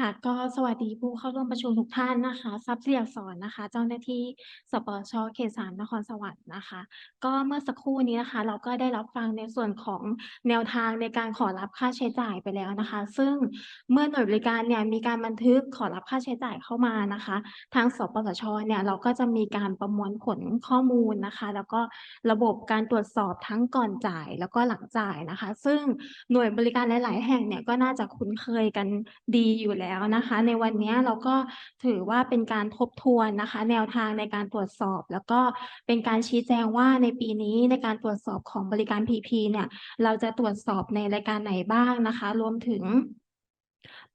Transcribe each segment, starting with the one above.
ค่ะ ก็สวัสดีผู้เข้าร่วมประชุมทุกท่านนะคะ ทรัพย์เสียสอนนะคะ เจ้าหน้าที่สปชเขตสามนครสวรรค์นะคะ ก็เมื่อสักครู่นี้นะคะ เราก็ได้รับฟังในส่วนของแนวทางในการขอรับค่าใช้จ่ายไปแล้วนะคะ ซึ่งเมื่อหน่วยบริการเนี่ยมีการบันทึกขอรับค่าใช้จ่ายเข้ามานะคะ ทางสปสชเนี่ยเราก็จะมีการประมวลผลข้อมูลนะคะ แล้วก็ระบบการตรวจสอบทั้งก่อนจ่ายแล้วก็หลังจ่ายนะคะ ซึ่งหน่วยบริการหลาย ๆ แห่งเนี่ยก็น่าจะคุ้นเคยกันดีอยู่แล้วนะคะ ในวันนี้เราก็ถือว่าเป็นการทบทวนนะคะ แนวทางในการตรวจสอบ แล้วก็เป็นการชี้แจงว่าในปีนี้ในการตรวจสอบของบริการ PP เนี่ยเราจะตรวจสอบในรายการไหนบ้างนะคะ รวมถึง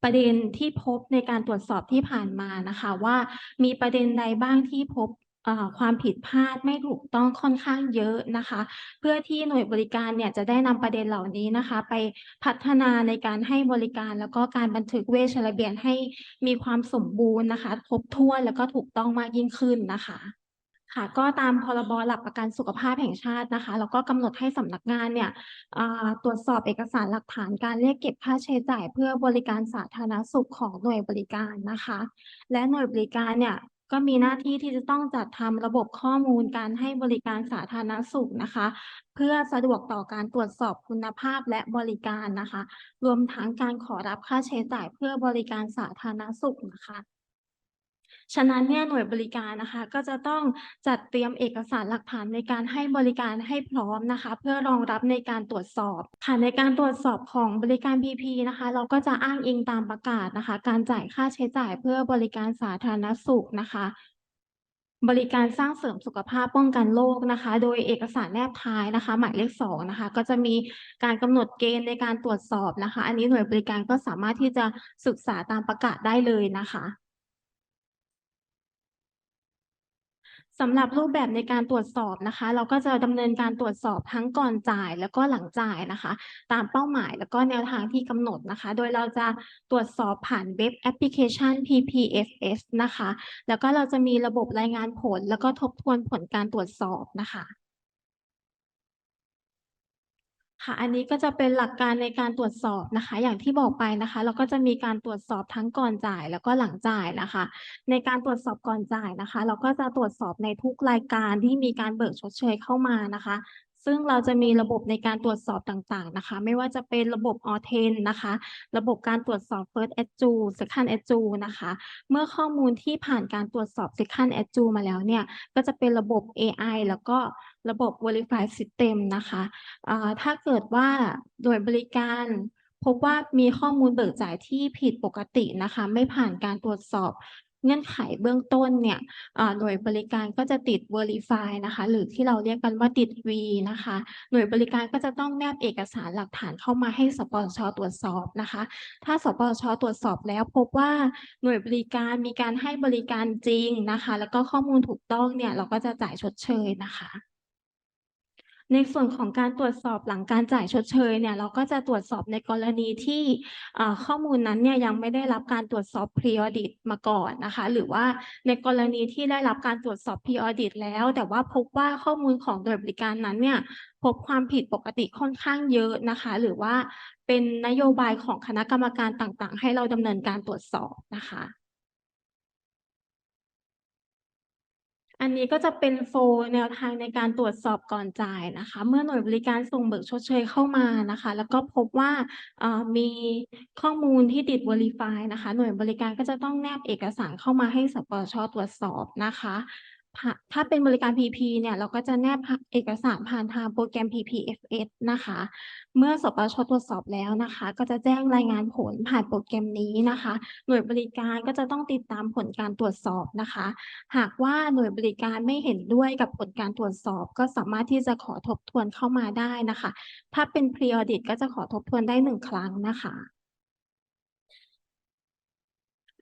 ประเด็นที่พบในการตรวจสอบที่ผ่านมานะคะ ว่ามีประเด็นใดบ้างที่พบ เอ่อความผิดพลาดไม่ถูกต้องค่อนข้างเยอะนะคะ เพื่อที่หน่วยบริการเนี่ยจะได้นำประเด็นเหล่านี้นะคะ ไปพัฒนาในการให้บริการแล้วก็การบันทึกเวชระเบียนให้มีความสมบูรณ์นะคะ ครบถ้วนแล้วก็ถูกต้องมากยิ่งขึ้นนะคะค่ะก็ตามพรบหลักประกันสุขภาพแห่งชาตินะคะแล้วก็กำหนดให้สำนักงานเนี่ยตรวจสอบเอกสารหลักฐานการเรียกเก็บค่าใช้จ่ายเพื่อบริการสาธารณสุขของหน่วยบริการนะคะ และหน่วยบริการเนี่ย ก็มีหน้าที่ที่จะต้องจัดทำระบบข้อมูลการให้บริการสาธารณสุขนะคะ เพื่อสะดวกต่อการตรวจสอบคุณภาพและบริการนะคะ รวมทั้งการขอรับค่าใช้จ่ายเพื่อบริการสาธารณสุขนะคะ ฉะนั้นเนี่ยหน่วยบริการนะคะ ก็จะต้องจัดเตรียมเอกสารหลักฐานในการให้บริการให้พร้อมนะคะ เพื่อรองรับในการตรวจสอบค่ะในการตรวจสอบของบริการ PP นะคะ เราก็จะอ้างอิงตามประกาศนะคะ การจ่ายค่าใช้จ่ายเพื่อบริการสาธารณสุขนะคะบริการสร้างเสริมสุขภาพป้องกันโรคนะคะ โดยเอกสารแนบท้ายนะคะ หมายเลขสองนะคะ ก็จะมีการกำหนดเกณฑ์ในการตรวจสอบนะคะ อันนี้หน่วยบริการก็สามารถที่จะศึกษาตามประกาศได้เลยนะคะ สำหรับรูปแบบในการตรวจสอบนะคะ เราก็จะดำเนินการตรวจสอบทั้งก่อนจ่ายแล้วก็หลังจ่ายนะคะ ตามเป้าหมายแล้วก็แนวทางที่กำหนดนะคะ โดยเราจะตรวจสอบผ่านเว็บแอปพลิเคชัน PPFS นะคะ แล้วก็เราจะมีระบบรายงานผล แล้วก็ทบทวนผลการตรวจสอบนะคะ ค่ะ อันนี้ก็จะเป็นหลักการในการตรวจสอบนะคะ อย่างที่บอกไปนะคะ เราก็จะมีการตรวจสอบทั้งก่อนจ่ายแล้วก็หลังจ่ายนะคะ ในการตรวจสอบก่อนจ่ายนะคะ เราก็จะตรวจสอบในทุกรายการที่มีการเบิกชดเชยเข้ามานะคะ ซึ่งเราจะมีระบบในการตรวจสอบต่างๆนะคะ ไม่ว่าจะเป็นระบบ a l t e n นะคะ ระบบการตรวจสอบ First e d u Second e d u นะคะ เมื่อข้อมูลที่ผ่านการตรวจสอบ Second e d u มาแล้วเนี่ย ก็จะเป็นระบบ AI แล้วก็ระบบ Verify System นะคะอ่าถ้าเกิดว่าหน่วยบริการพบว่ามีข้อมูลเบิกจ่ายที่ผิดปกตินะคะ ไม่ผ่านการตรวจสอบ เงื่อนไขเบื้องต้นเนี่ยหน่วยบริการก็จะติด Verify นะคะ หรือที่เราเรียกกันว่าติด V นะคะ หน่วยบริการก็จะต้องแนบเอกสารหลักฐานเข้ามาให้สปสชตรวจสอบนะคะ ถ้าสปสชตรวจสอบแล้วพบว่าหน่วยบริการมีการให้บริการจริงนะคะ แล้วก็ข้อมูลถูกต้องเนี่ยเราก็จะจ่ายชดเชยนะคะ ในส่วนของการตรวจสอบหลังการจ่ายชดเชยเนี่ยเราก็จะตรวจสอบในกรณีที่ข้อมูลนั้นเนี่ยยังไม่ได้รับการตรวจสอบ Pre-audit มาก่อนนะคะ หรือว่าในกรณีที่ได้รับการตรวจสอบ Pre-audit แล้ว แต่ว่าพบว่าข้อมูลของหน่วยบริการนั้นเนี่ยพบความผิดปกติค่อนข้างเยอะนะคะ หรือว่าเป็นนโยบายของคณะกรรมการต่างๆ ให้เราดำเนินการตรวจสอบนะคะ อันนี้ก็จะเป็นโฟลแนวทางในการตรวจสอบก่อนจ่ายนะคะ เมื่อหน่วยบริการส่งเบิกชดเชยเข้ามานะคะ แล้วก็พบว่ามีข้อมูลที่ติด Verify นะคะ หน่วยบริการก็จะต้องแนบเอกสารเข้ามาให้สปชตรวจสอบนะคะ ถ้าเป็นบริการ PP เนี่ย เราก็จะแนบเอกสารผ่านทางโปรแกรม PPFS นะคะ เมื่อสปชตรวจสอบแล้วนะคะ ก็จะแจ้งรายงานผลผ่านโปรแกรมนี้นะคะ หน่วยบริการก็จะต้องติดตามผลการตรวจสอบนะคะ หากว่าหน่วยบริการไม่เห็นด้วยกับผลการตรวจสอบ ก็สามารถที่จะขอทบทวนเข้ามาได้นะคะ ถ้าเป็น Pre Audit ก็จะขอทบทวนได้หนึ่งครั้งนะคะ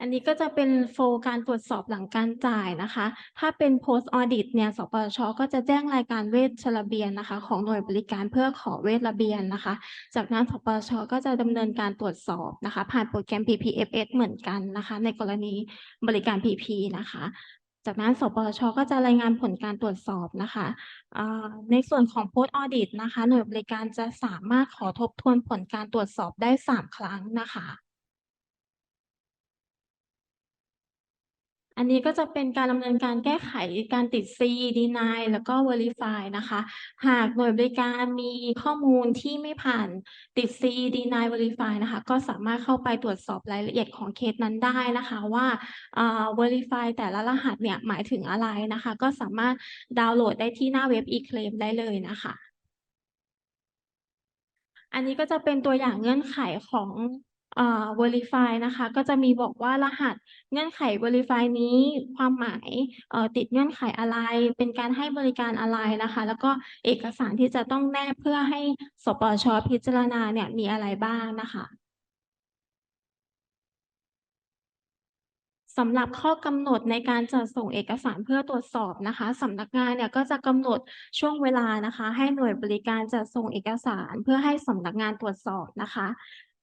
อันนี้ก็จะเป็นโฟลการตรวจสอบหลังการจ่ายนะคะ ถ้าเป็น Post Audit เนี่ยสปชก็จะแจ้งรายการเวชระเบียนนะคะ ของหน่วยบริการเพื่อขอเวชระเบียนนะคะ จากนั้นสปชก็จะดำเนินการตรวจสอบนะคะ ผ่านโปรแกรม PPFS เหมือนกันนะคะ ในกรณีบริการ PP นะคะ จากนั้นสปชก็จะรายงานผลการตรวจสอบนะคะในส่วนของ Post Audit นะคะ หน่วยบริการจะสามารถขอทบทวนผลการตรวจสอบได้สามครั้งนะคะ อันนี้ก็จะเป็นการดำเนินการแก้ไขการติด C Deny แล้วก็ Verify นะคะ หากหน่วยบริการมีข้อมูลที่ไม่ผ่านติด C Deny Verify นะคะ ก็สามารถเข้าไปตรวจสอบรายละเอียดของเคสนั้นได้นะคะว่าอ่า Verify แต่ละรหัสเนี่ยหมายถึงอะไรนะคะ ก็สามารถดาวน์โหลดได้ที่หน้าเว็บ eClaim ได้เลยนะคะอันนี้ก็จะเป็นตัวอย่างเงื่อนไขของ อ่อ Verify นะคะ ก็จะมีบอกว่ารหัสเงื่อนไข Verify นี้ความหมายเอ่อติดเงื่อนไขอะไร เป็นการให้บริการอะไรนะคะ แล้วก็เอกสารที่จะต้องแนบเพื่อให้สปชพิจารณาเนี่ยมีอะไรบ้างนะคะสำหรับข้อกำหนดในการจัดส่งเอกสารเพื่อตรวจสอบนะคะสำนักงานเนี่ยก็จะกำหนดช่วงเวลานะคะ ให้หน่วยบริการจัดส่งเอกสารเพื่อให้สำนักงานตรวจสอบนะคะ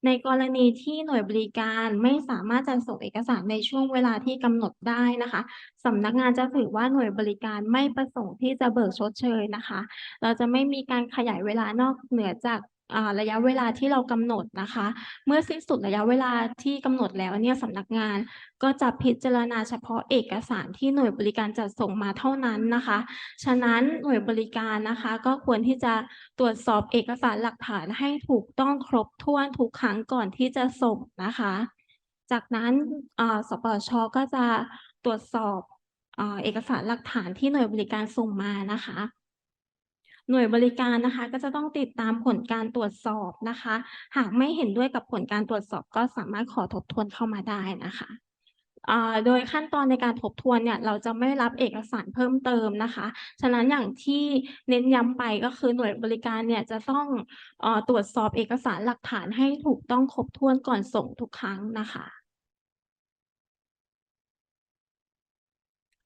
ในกรณีที่หน่วยบริการไม่สามารถจะส่งเอกสารในช่วงเวลาที่กำหนดได้นะคะสำนักงานจะถือว่าหน่วยบริการไม่ประสงค์ที่จะเบิกชดเชยนะคะ เราจะไม่มีการขยายเวลานอกเหนือจาก ระยะเวลาที่เรากำหนดนะคะ เมื่อสิ้นสุดระยะเวลาที่กำหนดแล้วเนี่ยสำนักงานก็จะพิจารณาเฉพาะเอกสารที่หน่วยบริการจัดส่งมาเท่านั้นนะคะ ฉะนั้นหน่วยบริการนะคะ ก็ควรที่จะตรวจสอบเอกสารหลักฐานให้ถูกต้องครบถ้วนทุกครั้งก่อนที่จะส่งนะคะ จากนั้นสปชก็จะตรวจสอบเอกสารหลักฐานที่หน่วยบริการส่งมานะคะ หน่วยบริการนะคะ ก็จะต้องติดตามผลการตรวจสอบนะคะ หากไม่เห็นด้วยกับผลการตรวจสอบก็สามารถขอทบทวนเข้ามาได้นะคะโดยขั้นตอนในการทบทวนเนี่ยเราจะไม่รับเอกสารเพิ่มเติมนะคะ ฉะนั้นอย่างที่เน้นย้ำไปก็คือหน่วยบริการเนี่ยจะต้องอตรวจสอบเอกสารหลักฐานให้ถูกต้องครบถ้วนก่อนส่งทุกครั้งนะคะ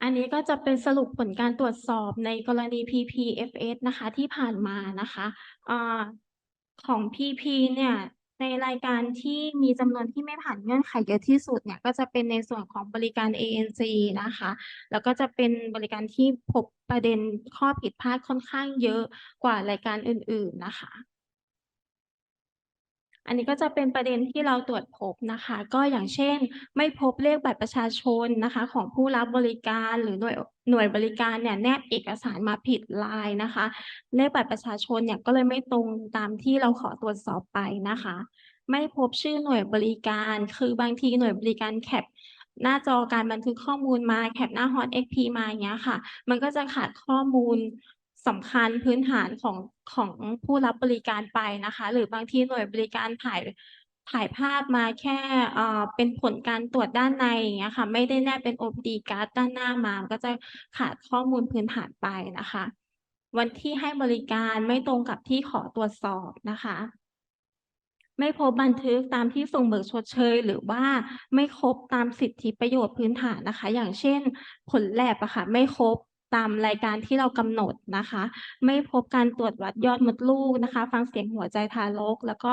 อันนี้ก็จะเป็นสรุปผลการตรวจสอบในกรณี PPFS นะคะ ที่ผ่านมานะคะอ่าของ PP เนี่ยในรายการที่มีจำนวนที่ไม่ผ่านเงื่อนไขเยอะที่สุดเนี่ยก็จะเป็นในส่วนของบริการ ANC นะคะ แล้วก็จะเป็นบริการที่พบประเด็นข้อผิดพลาดค่อนข้างเยอะกว่ารายการอื่น ๆนะคะ อันนี้ก็จะเป็นประเด็นที่เราตรวจพบนะคะ ก็อย่างเช่น ไม่พบเลขบัตรประชาชนนะคะ ของผู้รับบริการหรือหน่วยหน่วยบริการเนี่ยแนบเอกสารมาผิดลายนะคะ เลขบัตรประชาชนเนี่ยก็เลยไม่ตรงตามที่เราขอตรวจสอบไปนะคะ ไม่พบชื่อหน่วยบริการ คือบางทีหน่วยบริการแคปหน้าจอการบันทึกข้อมูลมาแคปหน้า Hot XP มาอย่างเงี้ยค่ะ มันก็จะขาดข้อมูล สำคัญพื้นฐานของของผู้รับบริการไปนะคะ หรือบางทีหน่วยบริการถ่ายถ่ายภาพมาแค่เอ่อเป็นผลการตรวจด้านในอย่างเงี้ยค่ะ ไม่ได้แนบเป็น OPD card ด้านหน้ามามันก็จะขาดข้อมูลพื้นฐานไปนะคะ วันที่ให้บริการไม่ตรงกับที่ขอตรวจสอบนะคะ ไม่พบบันทึกตามที่ส่งเบิกชดเชย หรือว่าไม่ครบตามสิทธิประโยชน์พื้นฐานนะคะ อย่างเช่น ผลแลบอะค่ะไม่ครบ ตามรายการที่เรากำหนดนะคะ ไม่พบการตรวจวัดยอดมดลูกนะคะ ฟังเสียงหัวใจทารก แล้วก็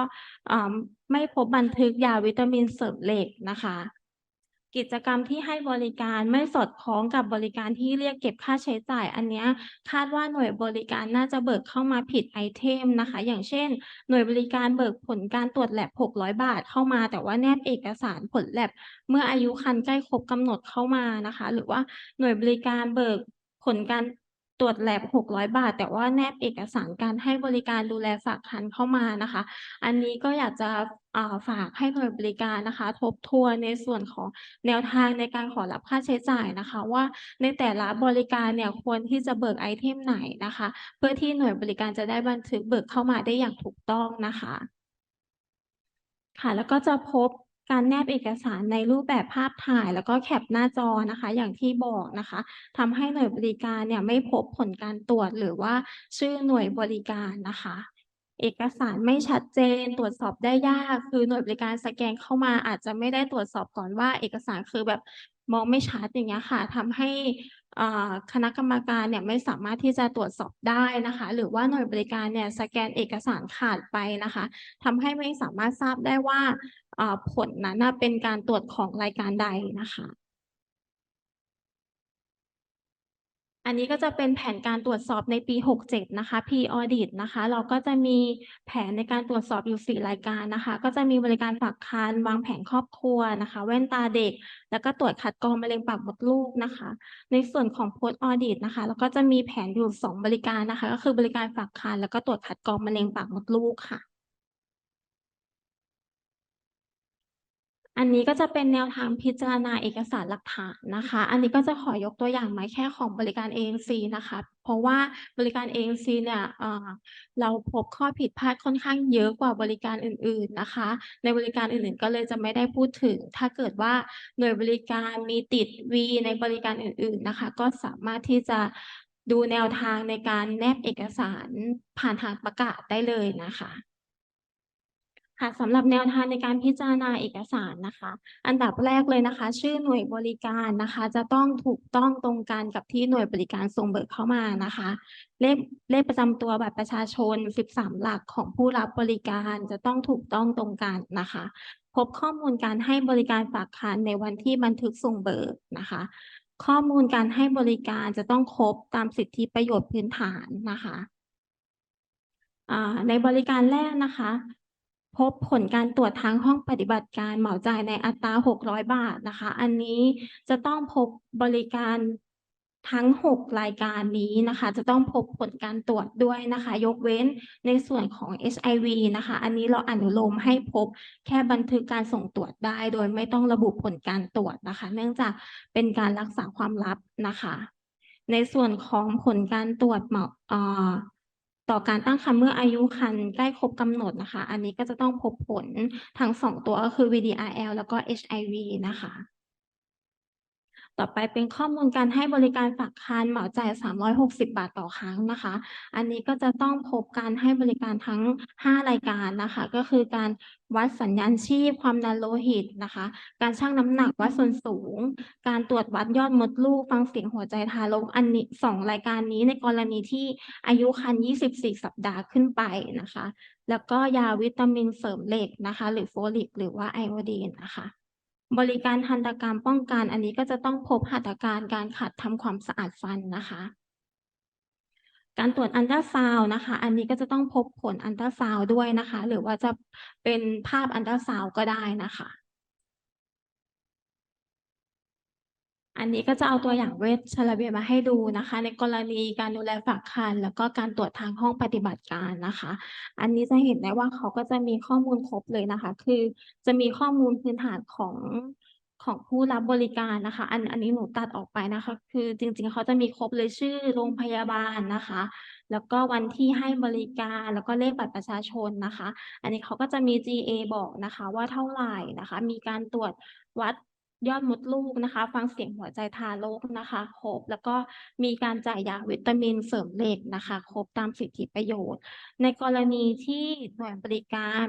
ไม่พบบันทึกยาวิตามินเสริมเหล็กนะคะ กิจกรรมที่ให้บริการไม่สอดคล้องกับบริการที่เรียกเก็บค่าใช้จ่าย อันนี้คาดว่าหน่วยบริการน่าจะเบิกเข้ามาผิดไอเทมนะคะ อย่างเช่น หน่วยบริการเบิกผลการตรวจแลบ600 บาทเข้ามา แต่ว่าแนบเอกสารผลแลบเมื่ออายุครรภ์ใกล้ครบกำหนดเข้ามานะคะ หรือว่าหน่วยบริการเบิก ผลการตรวจแลบ600 บาท แต่ว่าแนบเอกสารการให้บริการดูแลฝากครรภ์เข้ามานะคะ อันนี้ก็อยากจะาฝากให้หน่วยบริการนะคะ ทบทวนในส่วนของแนวทางในการขอรับค่าใช้จ่ายนะคะ ว่าในแต่ละบริการเนี่ยควรที่จะเบิกไอเทมไหนนะคะ เพื่อที่หน่วยบริการจะได้บันทึกเบิกเข้ามาได้อย่างถูกต้องนะคะ ค่ะแล้วก็จะพบ การแนบเอกสารในรูปแบบภาพถ่ายแล้วก็แคปหน้าจอนะคะ อย่างที่บอกนะคะทำให้หน่วยบริการเนี่ยไม่พบผลการตรวจหรือว่าชื่อหน่วยบริการนะคะ เอกสารไม่ชัดเจนตรวจสอบได้ยาก คือหน่วยบริการสแกนเข้ามาอาจจะไม่ได้ตรวจสอบก่อนว่าเอกสารคือแบบมองไม่ชัดอย่างเงี้ยค่ะทำให้คณะกรรมการเนี่ยไม่สามารถที่จะตรวจสอบได้นะคะ หรือว่าหน่วยบริการเนี่ยสแกนเอกสารขาดไปนะคะทำให้ไม่สามารถทราบได้ว่าผลนั้นเป็นการตรวจของรายการใดนะคะ อันนี้ก็จะเป็นแผนการตรวจสอบในปี 67 นะคะ P audit นะคะ เราก็จะมีแผนในการตรวจสอบอยู่ 4 รายการนะคะ ก็จะมีบริการฝากครรภ์วางแผนครอบครัวนะคะ แว่นตาเด็ก แล้วก็ตรวจคัดกรองมะเร็งปากมดลูกนะคะ ในส่วนของ Post Audit นะคะ เราก็จะมีแผนอยู่ 2 บริการนะคะ ก็คือบริการฝากครรภ์แล้วก็ตรวจคัดกรองมะเร็งปากมดลูกค่ะ อันนี้ก็จะเป็นแนวทางพิจารณาเอกสารหลักฐานนะคะ อันนี้ก็จะขอยกตัวอย่างมาแค่ของบริการ ANC นะคะ เพราะว่าบริการ ANC เนี่ยเราพบข้อผิดพลาดค่อนข้างเยอะกว่าบริการอื่น ๆนะคะ ในบริการอื่น ๆ ก็เลยจะไม่ได้พูดถึง ถ้าเกิดว่าหน่วยบริการมีติด V ในบริการอื่น ๆนะคะ ก็สามารถที่จะดูแนวทางในการแนบเอกสารผ่านทางประกาศได้เลยนะคะ ค่ะสำหรับแนวทางในการพิจารณาเอกสารนะคะ อันดับแรกเลยนะคะ ชื่อหน่วยบริการนะคะ จะต้องถูกต้องตรงกันกับที่หน่วยบริการส่งเบิกเข้ามานะคะ เลขเลขประจำตัวบัตรประชาชน 13 หลักของผู้รับบริการจะต้องถูกต้องตรงกันนะคะ พบข้อมูลการให้บริการฝากคันในวันที่บันทึกส่งเบิกนะคะ ข้อมูลการให้บริการจะต้องครบตามสิทธิประโยชน์พื้นฐานนะคะในบริการแรกนะคะ พบผลการตรวจทางห้องปฏิบัติการเหมาจ่ายในอัตรา 600 บาทนะคะ อันนี้จะต้องพบบริการทั้ง 6 รายการนี้นะคะ จะต้องพบผลการตรวจด้วยนะคะ ยกเว้นในส่วนของ HIV นะคะ อันนี้เราอนุโลมให้พบแค่บันทึกการส่งตรวจได้ โดยไม่ต้องระบุผลการตรวจนะคะ เนื่องจากเป็นการรักษาความลับนะคะ ในส่วนของผลการตรวจเหมาอ่อ ต่อการตั้งครรภ์เมื่ออายุครรภ์ใกล้ครบกำหนดนะคะ อันนี้ก็จะต้องพบผลทั้งสองตัวก็คือ VDRL แล้วก็ HIV นะคะ ต่อไปเป็นข้อมูลการให้บริการฝากคันเหมาจ่าย 360 บาทต่อครั้งนะคะ อันนี้ก็จะต้องพบการให้บริการทั้ง 5 รายการนะคะ ก็คือการวัดสัญญาณชีพ ความดันโลหิตนะคะ การชั่งน้ำหนักวัดส่วนสูง การตรวจวัดยอดมดลูก ฟังเสียงหัวใจทารก อันนี้สองรายการนี้ในกรณีที่อายุครรภ์24 สัปดาห์ขึ้นไปนะคะ แล้วก็ยาวิตามินเสริมเหล็กนะคะ หรือโฟลิก หรือว่าไอโอดีนนะคะ บริการทันตกรรมป้องกัน อันนี้ก็จะต้องพบหัตถการการขัดทำความสะอาดฟันนะคะ การตรวจอันตราซาวนะคะ อันนี้ก็จะต้องพบผลอันตราซาวด้วยนะคะ หรือว่าจะเป็นภาพอันตราซาวก็ได้นะคะ อันนี้ก็จะเอาตัวอย่างเวชชลเวียนมาให้ดูนะคะ ในกรณีการดูแลฝากครรภ์แล้วก็การตรวจทางห้องปฏิบัติการนะคะ อันนี้จะเห็นได้ว่าเขาก็จะมีข้อมูลครบเลยนะคะ คือจะมีข้อมูลพื้นฐานของของผู้รับบริการนะคะ อันอันนี้หนูตัดออกไปนะคะ คือจริงๆเขาจะมีครบเลยชื่อโรงพยาบาลนะคะ แล้วก็วันที่ให้บริการแล้วก็เลขบัตรประชาชนนะคะ อันนี้เขาก็จะมี GA บอกนะคะ ว่าเท่าไหร่นะคะ มีการตรวจวัด ยอดมดลูกนะคะ ฟังเสียงหัวใจทารกนะคะครบแล้วก็มีการจ่ายยาวิตามินเสริมเหล็กนะคะ ครบตามสิทธิประโยชน์ ในกรณีที่หน่วยบริการ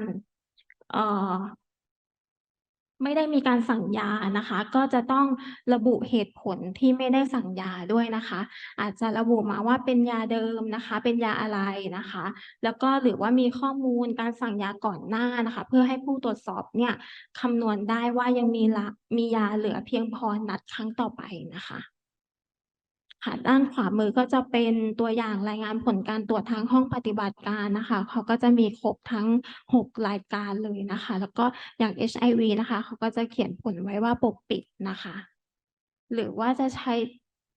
ไม่ได้มีการสั่งยานะคะ ก็จะต้องระบุเหตุผลที่ไม่ได้สั่งยาด้วยนะคะ อาจจะระบุมาว่าเป็นยาเดิมนะคะ เป็นยาอะไรนะคะ แล้วก็หรือว่ามีข้อมูลการสั่งยาก่อนหน้านะคะ เพื่อให้ผู้ตรวจสอบเนี่ยคำนวณได้ว่ายังมีละมียาเหลือเพียงพอนัดครั้งต่อไปนะคะ ค่ะด้านขวามือก็จะเป็นตัวอย่างรายงานผลการตรวจทางห้องปฏิบัติการนะคะเขาก็จะมีครบทั้ง 6 รายการเลยนะคะ แล้วก็อย่าง HIV นะคะเขาก็จะเขียนผลไว้ว่าปกปิดนะคะ หรือว่าจะใช้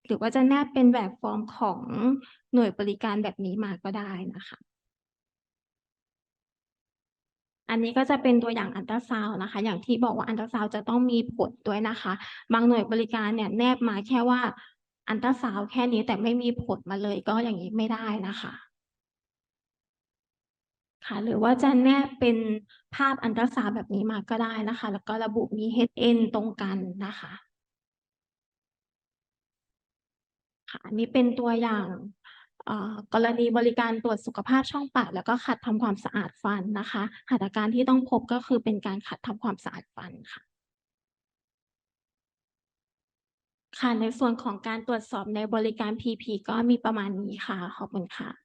หรือว่าจะแนบเป็นแบบฟอร์มของหน่วยบริการแบบนี้มาก็ได้นะคะอันนี้ก็จะเป็นตัวอย่างอัลตราซาวนะคะ อย่างที่บอกว่าอัลตราซาวจะต้องมีผลด้วยนะคะ บางหน่วยบริการเนี่ยแนบมาแค่ว่า อัลตราซาวแค่นี้แต่ไม่มีผลมาเลยก็อย่างนี้ไม่ได้นะคะ ค่ะ หรือว่าจะแนบเป็นภาพอัลตราซาวแบบนี้มาก็ได้นะคะ แล้วก็ระบุมี HN ตรงกันนะคะ ค่ะอันนี้เป็นตัวอย่างกรณีบริการตรวจสุขภาพช่องปากแล้วก็ขัดทำความสะอาดฟันนะคะหัตถการที่ต้องพบก็คือเป็นการขัดทำความสะอาดฟันค่ะ ค่ะ ในส่วนของการตรวจสอบในบริการ PP ก็มีประมาณนี้ค่ะ ขอบคุณค่ะ